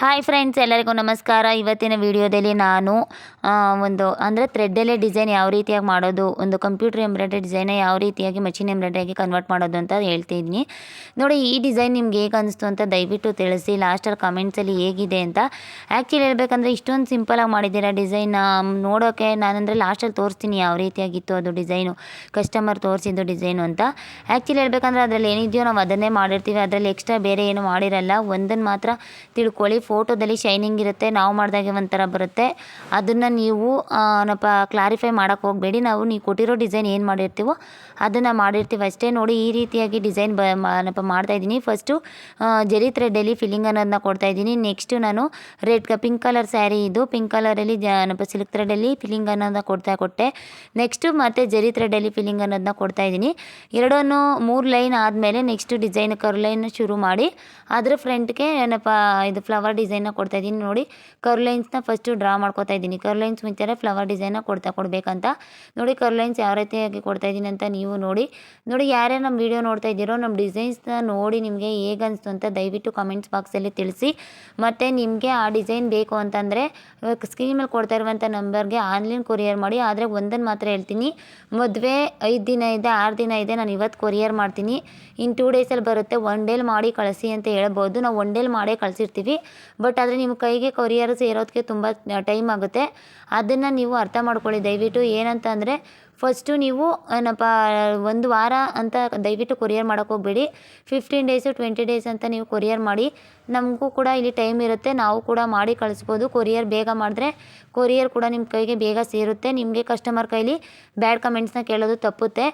Hi friends ಎಲ್ಲರಿಗೂ ನಮಸ್ಕಾರ. ಇವತ್ತಿನ ವಿಡಿಯೋದಲ್ಲಿ ನಾನು ಒಂದು, ಅಂದರೆ ಥ್ರೆಡ್ಡಲ್ಲೇ ಡಿಸೈನ್ ಯಾವ ರೀತಿಯಾಗಿ ಮಾಡೋದು, ಒಂದು ಕಂಪ್ಯೂಟರ್ ಎಂಬ್ರಾಯ್ಡ್ರಿ ಡಿಸೈನ ಯಾವ ರೀತಿಯಾಗಿ ಮಷಿನ್ ಎಂಬ್ರಾಯ್ಡ್ರಿಗೆ ಕನ್ವರ್ಟ್ ಮಾಡೋದು ಅಂತ ಹೇಳ್ತಿದ್ದೀನಿ ನೋಡಿ, ಈ ಡಿಸೈನ್ ನಿಮ್ಗೆ ಹೇಗೆ ಅನಿಸ್ತು ಅಂತ ದಯವಿಟ್ಟು ತಿಳಿಸಿ. ಲಾಸ್ಟಲ್ಲಿ ಕಮೆಂಟ್ಸಲ್ಲಿ ಹೇಗಿದೆ ಅಂತ. ಆ್ಯಕ್ಚುಲಿ ಹೇಳ್ಬೇಕಂದ್ರೆ ಇಷ್ಟೊಂದು ಸಿಂಪಲಾಗಿ ಮಾಡಿದ್ದೀರಾ ಡಿಸೈನ್ ನೋಡೋಕ್ಕೆ ನಾನಂದರೆ ಲಾಸ್ಟಲ್ಲಿ ತೋರಿಸ್ತೀನಿ ಯಾವ ರೀತಿಯಾಗಿತ್ತು ಅದು ಡಿಸೈನು ಕಸ್ಟಮರ್ ತೋರಿಸಿದ್ದು ಡಿಸೈನು ಅಂತ. ಆ್ಯಕ್ಚುಲಿ ಹೇಳ್ಬೇಕಂದ್ರೆ ಅದರಲ್ಲಿ ಏನಿದೆಯೋ ನಾವು ಅದನ್ನೇ ಮಾಡಿರ್ತೀವಿ. ಅದರಲ್ಲಿ ಎಕ್ಸ್ಟ್ರಾ ಬೇರೆ ಏನು ಮಾಡಿರಲ್ಲ. ಒಂದನ್ನು ಮಾತ್ರ ತಿಳ್ಕೊಳ್ಳಿ. ಫೋಟೋದಲ್ಲಿ ಶೈನಿಂಗ್ ಇರುತ್ತೆ, ನಾವು ಮಾಡಿದಾಗೆ ಒಂಥರ ಬರುತ್ತೆ. ಅದನ್ನು ನೀವು ಏನಪ್ಪ ಕ್ಲಾರಿಫೈ ಮಾಡೋಕ್ಕೆ ಹೋಗಬೇಡಿ. ನಾವು ನೀವು ಕೊಟ್ಟಿರೋ ಡಿಸೈನ್ ಏನು ಮಾಡಿರ್ತೀವೋ ಅದನ್ನು ಮಾಡಿರ್ತೀವಿ. ಅಷ್ಟೇ ನೋಡಿ, ಈ ರೀತಿಯಾಗಿ ಡಿಸೈನ್ ಬ ಏನಪ್ಪ ಮಾಡ್ತಾಯಿದ್ದೀನಿ ಫಸ್ಟು ಜರಿ ಥ್ರೆಡ್ಡಲ್ಲಿ ಫಿಲ್ಲಿಂಗ್ ಅನ್ನೋದನ್ನ ಕೊಡ್ತಾಯಿದ್ದೀನಿ ನೆಕ್ಸ್ಟು ನಾನು ರೆಡ್ ಪಿಂಕ್ ಕಲರ್ ಸ್ಯಾರಿ ಇದು. ಪಿಂಕ್ ಕಲರಲ್ಲಿ ಏನಪ್ಪ ಸಿಲ್ಕ್ ಥ್ರೆಡ್ಡಲ್ಲಿ ಫಿಲ್ಲಿಂಗ್ ಅನ್ನೋದನ್ನ ಕೊಡ್ತಾ ಕೊಟ್ಟೆ. ನೆಕ್ಸ್ಟು ಮತ್ತು ಜರಿ ಥ್ರೆಡ್ಡಲ್ಲಿ ಫಿಲ್ಲಿಂಗ್ ಅನ್ನೋದನ್ನ ಕೊಡ್ತಾಯಿದ್ದೀನಿ ಎರಡನ್ನು ಮೂರು ಲೈನ್ ಆದಮೇಲೆ ನೆಕ್ಸ್ಟ್ ಡಿಸೈನ್ ಕರ್ ಲೈನ್ ಶುರು ಮಾಡಿ, ಅದರ ಫ್ರಂಟ್ಗೆ ಏನಪ್ಪ, ಇದು ಫ್ಲವರ್ ಡಿಸೈನ್ನ ಕೊಡ್ತಾಯಿದ್ದೀನಿ ನೋಡಿ ಕರ್ ಲೈನ್ಸ್ನ ಫಸ್ಟು ಡ್ರಾ ಮಾಡ್ಕೊತಾ ಇದ್ದೀನಿ. ಕರ್ ಲೈನ್ಸ್ ಮುಂಚೆ ಫ್ಲವರ್ ಡಿಸೈನ್ನ ಕೊಡ್ತಾ ಕೊಡಬೇಕಂತ. ನೋಡಿ ಕರ್ ಲೈನ್ಸ್ ಯಾವ ರೀತಿಯಾಗಿ ಕೊಡ್ತಾ ಇದ್ದೀನಿ ಅಂತ ನೀವು ನೋಡಿ. ನೋಡಿ, ಯಾರ್ಯಾರು ನಮ್ಮ ವೀಡಿಯೋ ನೋಡ್ತಾ ಇದ್ದೀರೋ, ನಮ್ಮ ಡಿಸೈನ್ಸ್ನ ನೋಡಿ ನಿಮಗೆ ಹೇಗೆ ಅನಿಸ್ತು ಅಂತ ದಯವಿಟ್ಟು ಕಮೆಂಟ್ಸ್ ಬಾಕ್ಸಲ್ಲಿ ತಿಳಿಸಿ. ಮತ್ತು ನಿಮಗೆ ಆ ಡಿಸೈನ್ ಬೇಕು ಅಂತಂದರೆ ಸ್ಕ್ರೀನ್ ಮೇಲೆ ಕೊಡ್ತಾ ಇರುವಂಥ ನಂಬರ್ಗೆ ಆನ್ಲೈನ್ ಕೊರಿಯರ್ ಮಾಡಿ. ಆದರೆ ಒಂದನ್ನು ಮಾತ್ರ ಹೇಳ್ತೀನಿ. ಮದುವೆ ಐದು ದಿನ ಇದೆ, ಆರು ದಿನ ಇದೆ, ನಾನು ಇವತ್ತು ಕೊರಿಯರ್ ಮಾಡ್ತೀನಿ. ಇನ್ನು ಟೂ ಡೇಸಲ್ಲಿ ಬರುತ್ತೆ. ಒನ್ ಡೇಲಿ ಮಾಡಿ ಕಳಿಸಿ ಅಂತ ಹೇಳ್ಬೋದು. ನಾವು ಒನ್ ಡೇಲಿ ಮಾಡೇ ಕಳಿಸಿರ್ತೀವಿ. ಬಟ್ ಆದರೆ ನಿಮ್ಮ ಕೈಗೆ ಕೊರಿಯರ್ ಸೇರೋದಕ್ಕೆ ತುಂಬ ಟೈಮ್ ಆಗುತ್ತೆ. ಅದನ್ನು ನೀವು ಅರ್ಥ ಮಾಡ್ಕೊಳ್ಳಿ. ದಯವಿಟ್ಟು ಏನಂತ ಅಂದರೆ ಫಸ್ಟು ನೀವು, ಏನಪ್ಪ, ಒಂದು ವಾರ ಅಂತ ದಯವಿಟ್ಟು ಕೊರಿಯರ್ ಮಾಡೋಕ್ಕೆ ಹೋಗಬೇಡಿ. ಫಿಫ್ಟೀನ್ ಡೇಸು ಟ್ವೆಂಟಿ ಡೇಸ್ ಅಂತ ನೀವು ಕೊರಿಯರ್ ಮಾಡಿ. ನಮಗೂ ಕೂಡ ಇಲ್ಲಿ ಟೈಮ್ ಇರುತ್ತೆ. ನಾವು ಕೂಡ ಮಾಡಿ ಕಳಿಸ್ಬೋದು. ಕೊರಿಯರ್ ಬೇಗ ಮಾಡಿದ್ರೆ ಕೊರಿಯರ್ ಕೂಡ ನಿಮ್ಮ ಕೈಗೆ ಬೇಗ ಸೇರುತ್ತೆ. ನಿಮಗೆ ಕಸ್ಟಮರ್ ಕೈಲಿ ಬ್ಯಾಡ್ ಕಮೆಂಟ್ಸ್ನ ಕೇಳೋದು ತಪ್ಪುತ್ತೆ.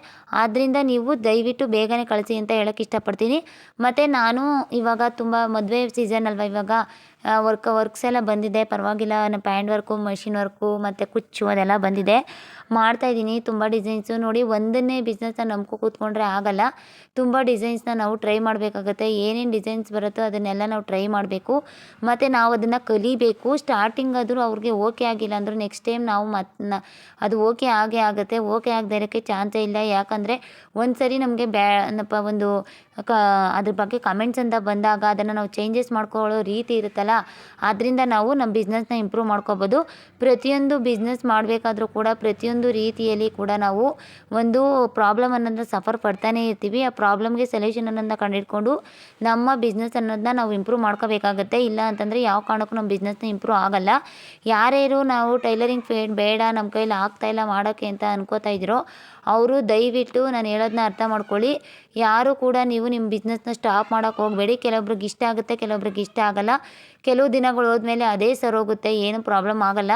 ಆದ್ದರಿಂದ ನೀವು ದಯವಿಟ್ಟು ಬೇಗನೆ ಕಳಿಸಿ ಅಂತ ಹೇಳೋಕ್ಕೆ ಇಷ್ಟಪಡ್ತೀನಿ. ಮತ್ತು ನಾನು ಇವಾಗ ತುಂಬ ಮದುವೆ ಸೀಸನ್ ಅಲ್ವಾ ಇವಾಗ ವರ್ಕ್ ವರ್ಕ್ಸ್ ಎಲ್ಲ ಬಂದಿದೆ. ಪರವಾಗಿಲ್ಲ ನನ್ನ ಪ್ಯಾಂಟ್ ವರ್ಕು ಮಷಿನ್ ವರ್ಕು ಮತ್ತು ಕುಚ್ಚು ಅದೆಲ್ಲ ಬಂದಿದೆ. ಮಾಡ್ತಾಯಿದ್ದೀನಿ ತುಂಬ ಡಿಸೈನ್ಸು ನೋಡಿ ಒಂದನ್ನೇ ಬಿಸ್ನೆಸ್ನ ನಂಬ್ಕೊ ಕೂತ್ಕೊಂಡ್ರೆ ಆಗಲ್ಲ. ತುಂಬ ಡಿಸೈನ್ಸ್ನ ನಾವು ಟ್ರೈ ಮಾಡಬೇಕಾಗತ್ತೆ. ಏನೇನು ಡಿಸೈನ್ಸ್ ಬರುತ್ತೋ ಅದನ್ನೆಲ್ಲ ನಾವು ಟ್ರೈ ಮಾಡಬೇಕು. ಮತ್ತು ನಾವು ಅದನ್ನು ಕಲಿಬೇಕು. ಸ್ಟಾರ್ಟಿಂಗ್ ಆದರೂ ಅವ್ರಿಗೆ ಓಕೆ ಆಗಿಲ್ಲ ಅಂದರೂ ನೆಕ್ಸ್ಟ್ ಟೈಮ್ ನಾವು ಮತ್ತೆ ಅದು ಓಕೆ ಆಗೇ ಆಗುತ್ತೆ. ಓಕೆ ಆಗದೇ ಇರೋಕ್ಕೆ ಚಾನ್ಸೇ ಇಲ್ಲ. ಯಾಕಂದರೆ ಒಂದು ಸರಿ ನಮಗೆ ಬ್ಯಾ ಒಂದು ಕ ಅದ್ರ ಬಗ್ಗೆ ಕಮೆಂಟ್ಸ್ ಅಂತ ಬಂದಾಗ ಅದನ್ನು ನಾವು ಚೇಂಜಸ್ ಮಾಡ್ಕೊಳ್ಳೋ ರೀತಿ ಇರುತ್ತಲ್ಲ ಅದರಿಂದ ನಾವು ನಮ್ಮ ಬಿಸ್ನೆಸ್ನ ಇಂಪ್ರೂವ್ ಮಾಡ್ಕೋಬೋದು. ಪ್ರತಿಯೊಂದು ಬಿಸ್ನೆಸ್ ಮಾಡಬೇಕಾದ್ರೂ ಕೂಡ ಪ್ರತಿಯೊಂದು ರೀತಿಯಲ್ಲಿ ಕೂಡ ನಾವು ಒಂದು ಪ್ರಾಬ್ಲಮ್ ಅನ್ನೋದನ್ನ ಸಫರ್ ಪಡ್ತಾನೇ ಇರ್ತೀವಿ. ಆ ಪ್ರಾಬ್ಲಮ್ಗೆ ಸೊಲ್ಯೂಷನ್ ಅನ್ನೋದನ್ನ ಕಂಡುಹಿಡ್ಕೊಂಡು ನಮ್ಮ ಬಿಸ್ನೆಸ್ ಅನ್ನೋದನ್ನ ನಾವು ಇಂಪ್ರೂವ್ ಮಾಡ್ಕೋಬೇಕಾಗತ್ತೆ. ಇಲ್ಲ ಅಂತಂದರೆ ಯಾವ ಕಾರಣಕ್ಕೂ ನಮ್ಮ ಬಿಸ್ನೆಸ್ನ ಇಂಪ್ರೂವ್ ಆಗಲ್ಲ. ಯಾರ್ಯಾರು ನಾವು ಟೈಲರಿಂಗ್ ಫೇ ಬೇಡ, ನಮ್ಮ ಕೈಲಿ ಆಗ್ತಾ ಇಲ್ಲ ಮಾಡೋಕ್ಕೆ ಅಂತ ಅನ್ಕೋತಾ ಇದ್ದೀರೋ ಅವರು ದಯವಿಟ್ಟು ನಾನು ಹೇಳೋದನ್ನ ಅರ್ಥ ಮಾಡ್ಕೊಳ್ಳಿ. ಯಾರು ಕೂಡ ನೀವು ನಿಮ್ಮ ಬಿಸ್ನೆಸ್ನ ಸ್ಟಾಪ್ ಮಾಡೋಕ್ಕೆ ಹೋಗಬೇಡಿ. ಕೆಲವೊಬ್ರಿಗೆ ಇಷ್ಟ ಆಗುತ್ತೆ, ಕೆಲವೊಬ್ರಿಗೆ ಇಷ್ಟ ಆಗಲ್ಲ. ಕೆಲವು ದಿನಗಳು ಹೋದ್ಮೇಲೆ ಅದೇ ಸರೋಗುತ್ತೆ ಏನು ಪ್ರಾಬ್ಲಮ್ ಆಗಲ್ಲ.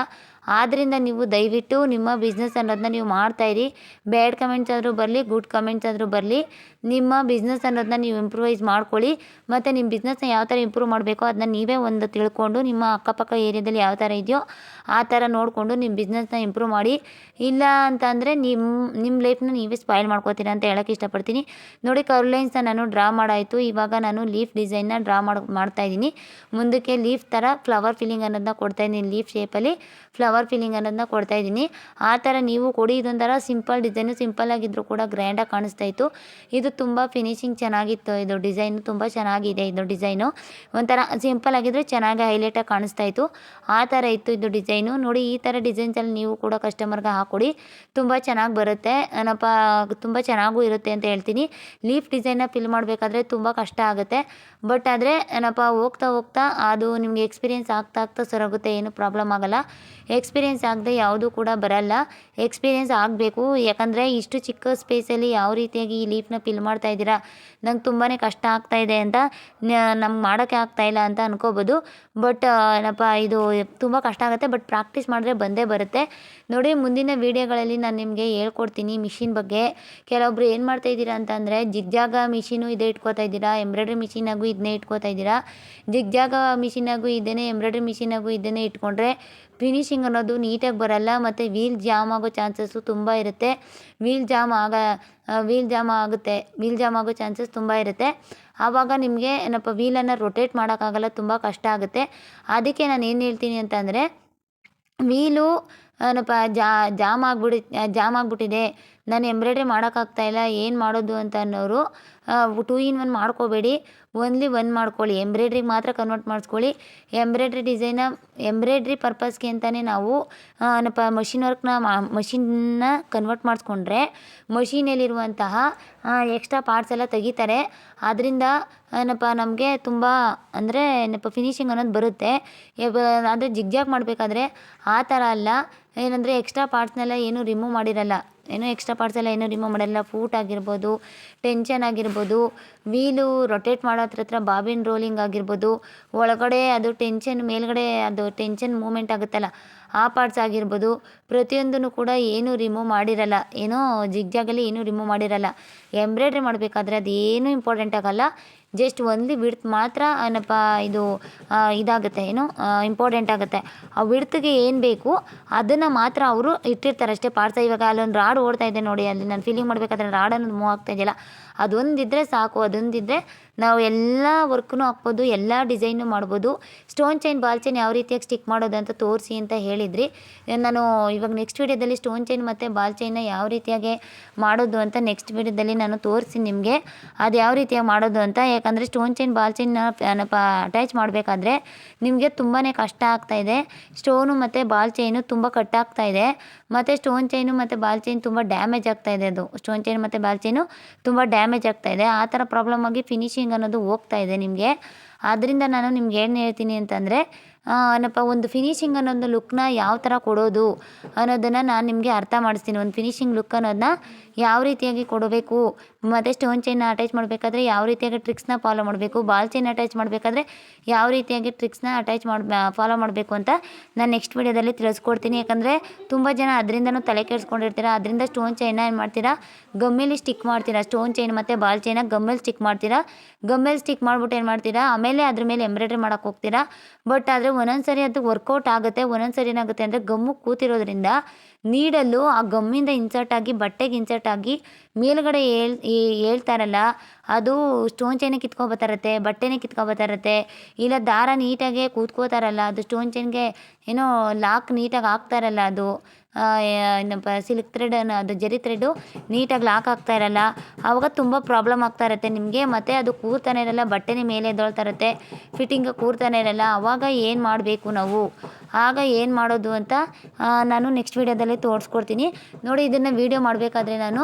ಆದ್ದರಿಂದ ನೀವು ದಯವಿಟ್ಟು ನಿಮ್ಮ ಬಿಸ್ನೆಸ್ ಅನ್ನೋದನ್ನ ನೀವು ಮಾಡ್ತಾಯಿರಿ ಬ್ಯಾಡ್ ಕಮೆಂಟ್ಸ್ ಆದರೂ ಬರಲಿ ಗುಡ್ ಕಮೆಂಟ್ಸ್ ಆದರೂ ಬರಲಿ. ನಿಮ್ಮ ಬಿಸ್ನೆಸ್ ಅನ್ನೋದನ್ನ ನೀವು ಇಂಪ್ರೂವೈಸ್ ಮಾಡ್ಕೊಳ್ಳಿ. ಮತ್ತು ನಿಮ್ಮ ಬಿಸ್ನೆಸ್ನ ಯಾವ ಥರ ಇಂಪ್ರೂವ್ ಮಾಡಬೇಕೋ ಅದನ್ನ ನೀವೇ ಒಂದು ತಿಳ್ಕೊಂಡು ನಿಮ್ಮ ಅಕ್ಕಪಕ್ಕ ಏರಿಯಾದಲ್ಲಿ ಯಾವ ಥರ ಇದೆಯೋ ಆ ಥರ ನೋಡಿಕೊಂಡು ನಿಮ್ಮ ಬಿಸ್ನೆಸ್ನ ಇಂಪ್ರೂವ್ ಮಾಡಿ. ಇಲ್ಲ ಅಂತ ಅಂದರೆ ನಿಮ್ಮ ನಿಮ್ಮ ಲೈಫ್ನ ನೀವೇ ಸ್ಪಾಯ್ಲ್ ಮಾಡ್ಕೋತೀರಾ ಅಂತ ಹೇಳೋಕ್ಕೆ ಇಷ್ಟಪಡ್ತೀನಿ. ನೋಡಿ ಕರ್ಲೈನ್ಸ್ನ ನಾನು ಡ್ರಾ ಮಾಡಾಯಿತು. ಇವಾಗ ನಾನು ಲೀಫ್ ಡಿಸೈನ್ನ ಡ್ರಾ ಮಾಡಿ ಮಾಡ್ತಾಯಿದ್ದೀನಿ ಮುಂದಕ್ಕೆ ಲೀಫ್ ಥರ ಫ್ಲವರ್ ಫಿಲ್ಲಿಂಗ್ ಅನ್ನೋದನ್ನ ಕೊಡ್ತಾಯಿದ್ದೀನಿ ಲೀಫ್ ಶೇಪಲ್ಲಿ ಫ್ಲವರ್ ಫಿಲ್ಲಿಂಗ್ ಅನ್ನೋದನ್ನ ಕೊಡ್ತಾ ಇದ್ದೀನಿ. ಆ ಥರ ನೀವು ಕೊಡಿ, ಇದೊಂಥರ ಸಿಂಪಲ್ ಡಿಸೈನು ಸಿಂಪಲ್ ಆಗಿದ್ದರೂ ಕೂಡ ಗ್ರ್ಯಾಂಡಾಗಿ ಕಾಣಿಸ್ತಾ ಇತ್ತು. ಇದು ತುಂಬ ಫಿನಿಶಿಂಗ್ ಚೆನ್ನಾಗಿತ್ತು. ಇದು ಡಿಸೈನು ತುಂಬ ಚೆನ್ನಾಗಿದೆ ಇದು ಡಿಸೈನು ಒಂಥರ ಸಿಂಪಲ್ ಆಗಿದ್ದರೆ ಚೆನ್ನಾಗಿ ಹೈಲೈಟಾಗಿ ಕಾಣಿಸ್ತಾ ಇತ್ತು. ಆ ಥರ ಇತ್ತು ಇದು ಡಿಸೈನು ನೋಡಿ, ಈ ಥರ ಡಿಸೈನ್ಸಲ್ಲಿ ನೀವು ಕೂಡ ಕಸ್ಟಮರ್ಗೆ ಹಾಕ್ಕೊಡಿ ತುಂಬ ಚೆನ್ನಾಗಿ ಬರುತ್ತೆ. ಏನಪ್ಪ, ತುಂಬ ಚೆನ್ನಾಗೂ ಇರುತ್ತೆ ಅಂತ ಹೇಳ್ತೀನಿ. ಲೀಫ್ ಡಿಸೈನ್ನ ಫಿಲ್ ಮಾಡಬೇಕಾದ್ರೆ ತುಂಬ ಕಷ್ಟ ಆಗುತ್ತೆ. ಬಟ್ ಆದರೆ ಏನಪ್ಪ, ಹೋಗ್ತಾ ಹೋಗ್ತಾ ಅದು ನಿಮಗೆ ಎಕ್ಸ್ಪೀರಿಯೆನ್ಸ್ ಆಗ್ತಾ ಆಗ್ತಾ ಸರೋಗುತ್ತೆ. ಏನು ಪ್ರಾಬ್ಲಮ್ ಆಗಲ್ಲ. ಎಕ್ಸ್ಪೀರಿಯೆನ್ಸ್ ಆಗದೆ ಯಾವುದೂ ಕೂಡ ಬರಲ್ಲ. ಎಕ್ಸ್ಪೀರಿಯೆನ್ಸ್ ಆಗಬೇಕು. ಯಾಕಂದರೆ ಇಷ್ಟು ಚಿಕ್ಕ ಸ್ಪೇಸಲ್ಲಿ ಯಾವ ರೀತಿಯಾಗಿ ಈ ಲೀಫ್ನ ಫಿಲ್ ಮಾಡ್ತಾ ಇದ್ದೀರಾ? ನಂಗೆ ತುಂಬಾ ಕಷ್ಟ ಆಗ್ತಾ ಇದೆ ಅಂತ ನಮ್ಗೆ ಮಾಡೋಕ್ಕೆ ಆಗ್ತಾ ಇಲ್ಲ ಅಂತ ಅನ್ಕೋಬೋದು. ಬಟ್ ಏನಪ್ಪ, ಇದು ತುಂಬ ಕಷ್ಟ ಆಗುತ್ತೆ. ಬಟ್ ಪ್ರಾಕ್ಟೀಸ್ ಮಾಡಿದ್ರೆ ಬಂದೇ ಬರುತ್ತೆ. ನೋಡಿ, ಮುಂದಿನ ವೀಡಿಯೋಗಳಲ್ಲಿ ನಾನು ನಿಮಗೆ ಹೇಳ್ಕೊಡ್ತೀನಿ ಮಿಷಿನ್ ಬಗ್ಗೆ. ಕೆಲವೊಬ್ರು ಏನು ಮಾಡ್ತಾ ಇದ್ದೀರಾ ಅಂತಂದರೆ, ಜಿಗ್ಜಾಗ ಮಿಷಿನು ಇದೇ ಇಟ್ಕೋತಾ ಇದ್ದೀರಾ ಎಂಬ್ರಾಯ್ಡ್ರಿ ಮಿಷಿನಾಗೂ ಇದನ್ನೇ ಇಟ್ಕೋತಾ ಇದ್ದೀರಾ. ಜಿಗ್ಜಾಗ ಮಿಷಿನಾಗೂ ಇದನ್ನೇ ಎಂಬ್ರಾಯ್ಡ್ರಿ ಮಿಷಿನಾಗೂ ಇದನ್ನೇ ಇಟ್ಕೊಂಡ್ರೆ ಫಿನಿಶಿಂಗ್ ಅನ್ನೋದು ನೀಟಾಗಿ ಬರಲ್ಲ, ಮತ್ತು ವೀಲ್ ಜಾಮ್ ಆಗೋ ಚಾನ್ಸಸ್ಸು ತುಂಬ ಇರುತ್ತೆ. ವೀಲ್ ಜಾಮ್ ಆಗ ವೀಲ್ ಜಾಮ್ ಆಗುತ್ತೆ. ವೀಲ್ ಜಾಮ್ ಆಗೋ ಚಾನ್ಸಸ್ ತುಂಬ ಇರುತ್ತೆ. ಆವಾಗ ನಿಮಗೆ ಏನಪ್ಪ ವೀಲನ್ನು ರೊಟೇಟ್ ಮಾಡೋಕ್ಕಾಗಲ್ಲ, ತುಂಬ ಕಷ್ಟ ಆಗುತ್ತೆ. ಅದಕ್ಕೆ ನಾನು ಏನು ಹೇಳ್ತೀನಿ ಅಂತಂದರೆ ವೀಲು ಏನಪ್ಪ ಜಾಮ್ ಆಗ್ಬಿಡಿ ಜಾಮ್ ಆಗಿಬಿಟ್ಟಿದೆ. ನಾನು ಎಂಬ್ರಾಯ್ಡ್ರಿ ಮಾಡೋಕ್ಕಾಗ್ತಾಯಿಲ್ಲ ಏನು ಮಾಡೋದು ಅಂತ ಅನ್ನೋರು ಟೂ ಇನ್ ಒನ್ ಮಾಡ್ಕೋಬೇಡಿ. ಓನ್ಲಿ ಒನ್ ಮಾಡ್ಕೊಳ್ಳಿ. ಎಂಬ್ರಾಯ್ಡ್ರಿಗೆ ಮಾತ್ರ ಕನ್ವರ್ಟ್ ಮಾಡಿಸ್ಕೊಳ್ಳಿ. ಎಂಬ್ರಾಯ್ಡ್ರಿ ಡಿಸೈನ, ಎಂಬ್ರಾಯ್ಡ್ರಿ ಪರ್ಪಸ್ಗೆ ಅಂತಲೇ ನಾವು ಏನಪ್ಪ ಮಷಿನ್ ವರ್ಕ್ನ ಮಷಿನ್ನ ಕನ್ವರ್ಟ್ ಮಾಡಿಸ್ಕೊಂಡ್ರೆ ಮಷೀನಲ್ಲಿರುವಂತಹ ಎಕ್ಸ್ಟ್ರಾ ಪಾರ್ಟ್ಸ್ ಎಲ್ಲ ತೆಗಿತಾರೆ. ಆದ್ದರಿಂದ ಏನಪ್ಪ, ನಮಗೆ ತುಂಬ, ಅಂದರೆ, ಏನಪ್ಪ ಫಿನಿಶಿಂಗ್ ಅನ್ನೋದು ಬರುತ್ತೆ. ಅಂದರೆ, ಜಿಗ್ಜಾಗ್ ಮಾಡಬೇಕಾದ್ರೆ ಆ ಥರ ಅಲ್ಲ. ಏನಂದರೆ ಎಕ್ಸ್ಟ್ರಾ ಪಾರ್ಟ್ಸ್ನೆಲ್ಲ ಏನೂ ರಿಮೂವ್ ಮಾಡಿರಲ್ಲ. ಏನೂ ಎಕ್ಸ್ಟ್ರಾ ಪಾರ್ಟ್ಸ್ ಎಲ್ಲ ಏನೂ ರಿಮೂವ್ ಮಾಡಲ್ಲ ಫೂಟ್ ಆಗಿರ್ಬೋದು ಟೆನ್ಷನ್ ಆಗಿರ್ಬೋದು ವೀಲು ರೊಟೇಟ್ ಮಾಡೋ ಹತ್ರ ಬಾಬಿನ್ ರೋಲಿಂಗ್ ಆಗಿರ್ಬೋದು, ಒಳಗಡೆ ಅದು ಟೆನ್ಷನ್ ಮೇಲ್ಗಡೆ ಅದು ಟೆನ್ಷನ್ ಮೂಮೆಂಟ್ ಆಗುತ್ತಲ್ಲ, ಆ ಪಾರ್ಟ್ಸ್ ಆಗಿರ್ಬೋದು, ಪ್ರತಿಯೊಂದನ್ನು ಕೂಡ ಏನೂ ರಿಮೂವ್ ಮಾಡಿರಲ್ಲ, ಏನೋ ಜಿಗ್ಜಾಗಲ್ಲಿ ಏನೂ ರಿಮೂವ್ ಮಾಡಿರಲ್ಲ ಎಂಬ್ರಾಯ್ಡ್ರಿ ಮಾಡಬೇಕಾದ್ರೆ ಅದೇನೂ ಇಂಪಾರ್ಟೆಂಟ್ ಆಗಲ್ಲ ಜಸ್ಟ್ ಒನ್ಲಿ ವಿಡ್ತ್ ಮಾತ್ರ ಏನಪ್ಪ ಇದು ಇದಾಗುತ್ತೆ, ಏನು ಇಂಪಾರ್ಟೆಂಟ್ ಆಗುತ್ತೆ, ಆ ವಿಡ್ತ್ಗೆ ಏನು ಬೇಕು ಅದನ್ನು ಮಾತ್ರ ಅವರು ಇಟ್ಟಿರ್ತಾರೆ ಅಷ್ಟೇ ಪಾರ್ಟ್ಸ್ ಇವಾಗ ಅಲ್ಲೊಂದು ರಾಡ್ ಓಡ್ತಾ ಇದೆ ನೋಡಿ, ಅಲ್ಲಿ ನಾನು ಫೀಲಿಂಗ್ ಮಾಡಬೇಕಾದ್ರೆ ರಾಡ್ ಅನ್ನೋದು ಮೂವ್ ಆಗ್ತಾ ಇದೆಯಲ್ಲ, ಅದೊಂದಿದ್ರೆ ಸಾಕು, ಅದೊಂದಿದ್ರೆ ನಾವು ಎಲ್ಲ ವರ್ಕ್ನು ಹಾಕ್ಬೋದು, ಎಲ್ಲ ಡಿಸೈನು ಮಾಡ್ಬೋದು. ಸ್ಟೋನ್ ಚೈನ್ ಬಾಲ್ ಚೈನ್ ಯಾವ ರೀತಿಯಾಗಿ ಸ್ಟಿಕ್ ಮಾಡೋದು ಅಂತ ತೋರಿಸಿ ಅಂತ ಹೇಳಿದ್ರಿ. ನಾನು ಇವಾಗ ನೆಕ್ಸ್ಟ್ ವೀಡಿಯೋದಲ್ಲಿ ಸ್ಟೋನ್ ಚೈನ್ ಮತ್ತು ಬಾಲ್ ಚೈನ್ನ ಯಾವ ರೀತಿಯಾಗಿ ಮಾಡೋದು ಅಂತ ನೆಕ್ಸ್ಟ್ ವೀಡಿಯೋದಲ್ಲಿ ನಾನು ತೋರಿಸಿ ನಿಮಗೆ ಅದು ಯಾವ ರೀತಿಯಾಗಿ ಮಾಡೋದು ಅಂತ. ಯಾಕಂದರೆ ಸ್ಟೋನ್ ಚೈನ್ ಬಾಲ್ ಚೈನ್ನ ಅಟ್ಯಾಚ್ ಮಾಡಬೇಕಾದ್ರೆ ನಿಮಗೆ ತುಂಬಾ ಕಷ್ಟ ಆಗ್ತಾಯಿದೆ ಸ್ಟೋನು ಮತ್ತು ಬಾಲ್ ಚೈನು ತುಂಬ ಕಟ್ಟಾಗ್ತಾ ಇದೆ. ಮತ್ತು ಸ್ಟೋನ್ ಚೈನು ಮತ್ತು ಬಾಲ್ ಚೈನ್ ತುಂಬ ಡ್ಯಾಮೇಜ್ ಆಗ್ತಾ ಇದೆ ಅದು. ಸ್ಟೋನ್ ಚೈನ್ ಮತ್ತು ಬಾಲ್ ಚೈನು ತುಂಬ ಡ್ಯಾಮೇಜ್ ಆಗ್ತಾ ಇದೆ. ಆ ಥರ ಪ್ರಾಬ್ಲಮ್ ಆಗಿ ಫಿನಿಶಿಂಗ್ ಅನ್ನೋದು ಹೋಗ್ತಾ ಇದೆ ನಿಮಗೆ. ಆದ್ದರಿಂದ ನಾನು ನಿಮ್ಗೆ ಏನು ಹೇಳ್ತೀನಿ ಅಂತಂದರೆ ಏನಪ್ಪ, ಒಂದು ಫಿನಿಶಿಂಗ್ ಅನ್ನೋದು ಲುಕ್ನ ಯಾವ ಥರ ಕೊಡೋದು ಅನ್ನೋದನ್ನು ನಾನು ನಿಮಗೆ ಅರ್ಥ ಮಾಡಿಸ್ತೀನಿ. ಒಂದು ಫಿನಿಶಿಂಗ್ ಲುಕ್ ಅನ್ನೋದನ್ನ ಯಾವ ರೀತಿಯಾಗಿ ಕೊಡಬೇಕು, ಮತ್ತು ಸ್ಟೋನ್ ಚೈನ್ನ ಅಟ್ಯಾಚ್ ಮಾಡಬೇಕಾದ್ರೆ ಯಾವ ರೀತಿಯಾಗಿ ಟ್ರಿಕ್ಸ್ನ ಫಾಲೋ ಮಾಡಬೇಕು ಬಾಲ್ ಚೈನ್ ಅಟ್ಯಾಚ್ ಮಾಡಬೇಕಾದ್ರೆ ಯಾವ ರೀತಿಯಾಗಿ ಟ್ರಿಕ್ಸ್ನ ಅಟ್ಯಾಚ್ ಮಾಡಿ ಫಾಲೋ ಮಾಡಬೇಕು ಅಂತ ನಾನು ನೆಕ್ಸ್ಟ್ ವೀಡಿಯೋದಲ್ಲಿ ತಿಳಿಸ್ಕೊಡ್ತೀನಿ. ಯಾಕಂದರೆ ತುಂಬ ಜನ ಅದರಿಂದನೂ ತಲೆ ಕೆಡಿಸ್ಕೊಂಡಿರ್ತೀರ, ಅದರಿಂದ ಸ್ಟೋನ್ ಚೈನ್ನ ಏನು ಮಾಡ್ತೀರಾ, ಗಮ್ಮೇಲಿ ಸ್ಟಿಕ್ ಮಾಡ್ತೀರಾ ಸ್ಟೋನ್ ಚೈನ್ ಮತ್ತು ಬಾಲ್ ಚೈನ ಗಮ್ಮೇಲಿ ಸ್ಟಿಕ್ ಮಾಡ್ತೀರಾ, ಗಮ್ಮೇಲಿ ಸ್ಟಿಕ್ ಮಾಡ್ಬಿಟ್ಟು ಏನು ಮಾಡ್ತೀರಾ, ಆಮೇಲೆ ಅದ್ರ ಮೇಲೆ ಎಂಬ್ರಾಯ್ಡ್ರಿ ಮಾಡೋಕೆ ಹೋಗ್ತೀರಾ ಬಟ್ ಆದರೆ ಒಂದೊಂದು ಸರಿ ಅದು ವರ್ಕೌಟ್ ಆಗುತ್ತೆ ಒಂದೊಂದು ಸರಿ ಏನಾಗುತ್ತೆ ಅಂದರೆ ಗಮ್ಮು ಕೂತಿರೋದ್ರಿಂದ ನೀಡಲು ಆ ಗಮ್ಮಿಂದ ಇನ್ಸರ್ಟ್ ಆಗಿ, ಬಟ್ಟೆಗೆ ಇನ್ಸರ್ಟ್ ಆಗಿ ಮೇಲುಗಡೆ ಏಳ್ ಹೇಳ್ತಾರಲ್ಲ, ಅದು ಸ್ಟೋನ್ ಚೈನೇ ಕಿತ್ಕೊಬತ್ತಾರತ್ತೆ ಬಟ್ಟೆನೇ ಕಿತ್ಕೊಬತ್ತಾರತ್ತೆ ಇಲ್ಲ ದಾರ ನೀಟಾಗೆ ಕೂತ್ಕೋತಾರಲ್ಲ, ಅದು ಸ್ಟೋನ್ ಚೈನ್ಗೆ ಏನೋ ಲಾಕ್ ನೀಟಾಗಿ ಹಾಕ್ತಾರಲ್ಲ ಅದು. ಏನಪ್ಪ ಸಿಲ್ಕ್ ಥ್ರೆಡ್ ಅದು ಜರಿ ಥ್ರೆಡ್ಡು ನೀಟಾಗಿ ಲಾಕ್ ಆಗ್ತಾ ಇರಲ್ಲ. ಆವಾಗ ತುಂಬ ಪ್ರಾಬ್ಲಮ್ ಆಗ್ತಾ ಇರುತ್ತೆ ನಿಮಗೆ, ಮತ್ತು ಅದು ಕೂರ್ತಾನೆ ಇರಲ್ಲ, ಬಟ್ಟೆನೇ ಮೇಲೆ ಎದ್ದೊಳ್ತಾ ಇರುತ್ತೆ. ಫಿಟ್ಟಿಂಗ್ ಕೂರ್ತಾನೆ ಇರಲ್ಲ. ಆವಾಗ ಏನು ಮಾಡಬೇಕು ನಾವು? ಆಗ ಏನು ಮಾಡೋದು ಅಂತ ನಾನು ನೆಕ್ಸ್ಟ್ ವೀಡಿಯೋದಲ್ಲಿ ತೋರಿಸ್ಕೊಡ್ತೀನಿ. ನೋಡಿ, ಇದನ್ನು ವೀಡಿಯೋ ಮಾಡಬೇಕಾದ್ರೆ ನಾನು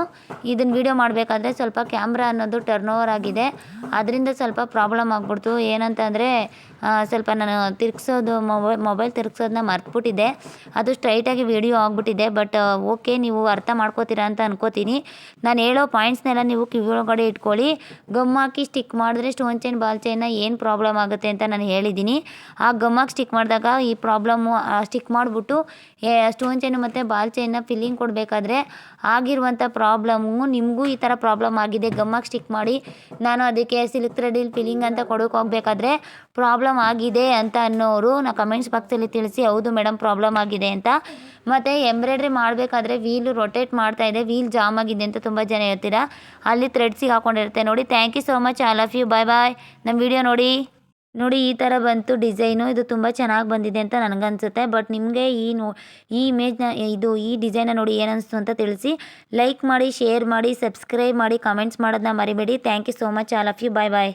ಇದನ್ನು ವೀಡಿಯೋ ಮಾಡಬೇಕಾದ್ರೆ ಸ್ವಲ್ಪ ಕ್ಯಾಮ್ರಾ ಅನ್ನೋದು ಟರ್ನ್ ಓವರ್ ಆಗಿದೆ. ಅದರಿಂದ ಸ್ವಲ್ಪ ಪ್ರಾಬ್ಲಮ್ ಆಗ್ಬಿಡ್ತು. ಏನಂತಂದರೆ ಸ್ವಲ್ಪ ನಾನು ತಿರ್ಗ್ಸೋದು ಮೊಬೈಲ್ ಮೊಬೈಲ್ ತಿರ್ಗ್ಸೋದನ್ನ ಮರ್ತ್ಬಿಟ್ಟಿದ್ದೆ. ಅದು ಸ್ಟ್ರೈಟಾಗಿ ವೀಡಿಯೋ ಆಗಿಬಿಟ್ಟಿದೆ ಬಟ್ ಓಕೆ ನೀವು ಅರ್ಥ ಮಾಡ್ಕೋತೀರಾ ಅಂತ ಅನ್ಕೋತೀನಿ. ನಾನು ಹೇಳೋ ಪಾಯಿಂಟ್ಸ್ನೆಲ್ಲ ನೀವು ಕಿವಿ ಒಳಗಡೆ ಇಟ್ಕೊಳ್ಳಿ. ಗಮ್ ಹಾಕಿ ಸ್ಟಿಕ್ ಮಾಡಿದ್ರೆ ಸ್ಟೋನ್ ಚೈನ್ ಬಾಲ್ ಚೈನ ಏನು ಪ್ರಾಬ್ಲಮ್ ಆಗುತ್ತೆ ಅಂತ ನಾನು ಹೇಳಿದ್ದೀನಿ. ಆ ಗಮ್ ಸ್ಟಿಕ್ ಮಾಡಿದಾಗ ಈ ಪ್ರಾಬ್ಲಮ್ಮು ಸ್ಟಿಕ್ ಮಾಡಿಬಿಟ್ಟು ಸ್ಟೋನ್ ಚೈನು ಮತ್ತು ಬಾಲ್ ಚೈನ್ನ ಫಿಲ್ಲಿಂಗ್ ಕೊಡಬೇಕಾದ್ರೆ ಆಗಿರುವಂಥ ಪ್ರಾಬ್ಲಮ್ಮು ನಿಮಗೂ ಈ ಥರ ಪ್ರಾಬ್ಲಮ್ ಆಗಿದೆ ಗಮ್ಮಾಗಿ ಸ್ಟಿಕ್ ಮಾಡಿ, ನಾನು ಅದಕ್ಕೆ ಸಿಲ್ಕ್ ಥ್ರೆಡಿಲ್ ಫಿಲ್ಲಿಂಗ್ ಅಂತ ಕೊಡೋಕೆ ಹೋಗ್ಬೇಕಾದ್ರೆ ಪ್ರಾಬ್ಲಮ್ ಆಗಿದೆ ಅಂತ ಅನ್ನೋರು ನಾ ಕಮೆಂಟ್ಸ್ ಬಾಕ್ಸಲ್ಲಿ ತಿಳಿಸಿ, ಹೌದು ಮೇಡಮ್ ಪ್ರಾಬ್ಲಮ್ ಆಗಿದೆ ಅಂತ. ಮತ್ತು ಎಂಬ್ರಾಯ್ಡ್ರಿ ಮಾಡಬೇಕಾದ್ರೆ ವೀಲು ರೊಟೇಟ್ ಮಾಡ್ತಾ ಇದೆ ವೀಲ್ ಜಾಮ್ ಆಗಿದೆ ಅಂತ ತುಂಬ ಜನ ಹೇಳ್ತೀರಾ. ಅಲ್ಲಿ ಥ್ರೆಡ್ಸಿಗೆ ಹಾಕೊಂಡಿರುತ್ತೆ ನೋಡಿ. Thank you so much I love you bye bye ನಮ್ಮ ವಿಡಿಯೋ ನೋಡಿ. ನೋಡಿ, ಈ ಥರ ಬಂತು ಡಿಸೈನು. ಇದು ತುಂಬ ಚೆನ್ನಾಗಿ ಬಂದಿದೆ ಅಂತ ನನಗನ್ಸುತ್ತೆ. ಬಟ್ ನಿಮಗೆ ಈ ನೋ, ಈ ಇಮೇಜ್ನ ಇದು ಈ ಡಿಸೈನ ನೋಡಿ ಏನನ್ನಿಸ್ತು ಅಂತ ತಿಳಿಸಿ. ಲೈಕ್ ಮಾಡಿ, ಶೇರ್ ಮಾಡಿ, ಸಬ್ಸ್ಕ್ರೈಬ್ ಮಾಡಿ, ಕಮೆಂಟ್ಸ್ ಮಾಡೋದನ್ನ ಮರಿಬೇಡಿ. Thank you so much all of you. Bye bye.